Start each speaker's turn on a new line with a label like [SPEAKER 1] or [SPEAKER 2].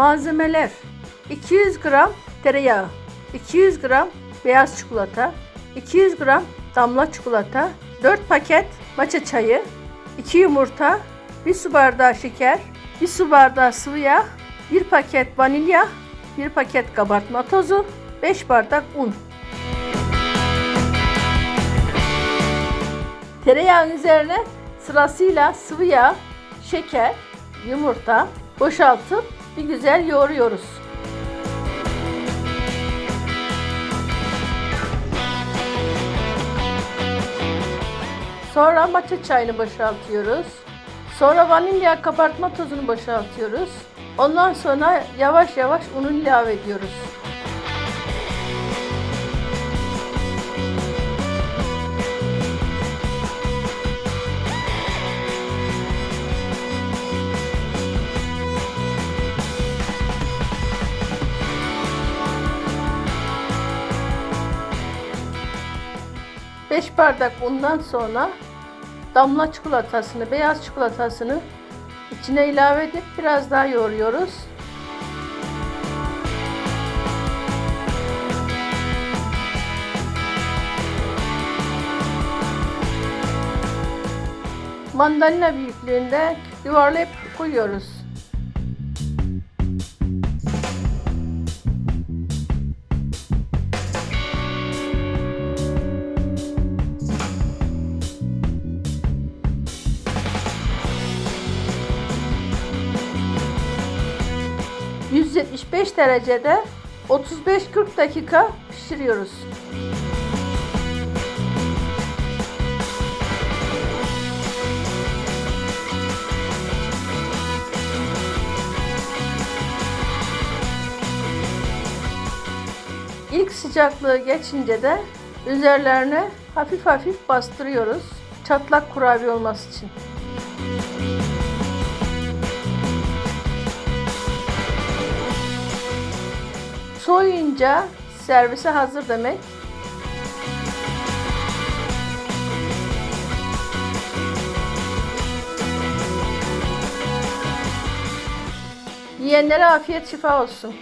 [SPEAKER 1] Malzemeler 200 gram tereyağı, 200 gram beyaz çikolata, 200 gram damla çikolata, 4 paket maça çayı, 2 yumurta, 1 su bardağı şeker, 1 su bardağı sıvı yağ, 1 paket vanilya, 1 paket kabartma tozu, 5 bardak un. Tereyağın üzerine sırasıyla sıvı yağ, şeker, yumurta boşaltıp bir güzel yoğuruyoruz. Sonra matcha çayını boşaltıyoruz. Sonra vanilya kabartma tozunu boşaltıyoruz. Ondan sonra yavaş yavaş unu ilave ediyoruz. Beş bardak undan sonra damla çikolatasını, beyaz çikolatasını içine ilave edip biraz daha yoğuruyoruz. Mandalina büyüklüğünde yuvarlayıp koyuyoruz. ...175 derecede 35-40 dakika pişiriyoruz. İlk sıcaklığı geçince de üzerlerine hafif hafif bastırıyoruz. Çatlak kurabiye olması için. Soğuyunca servise hazır demek. Yiyenlere afiyet şifa olsun.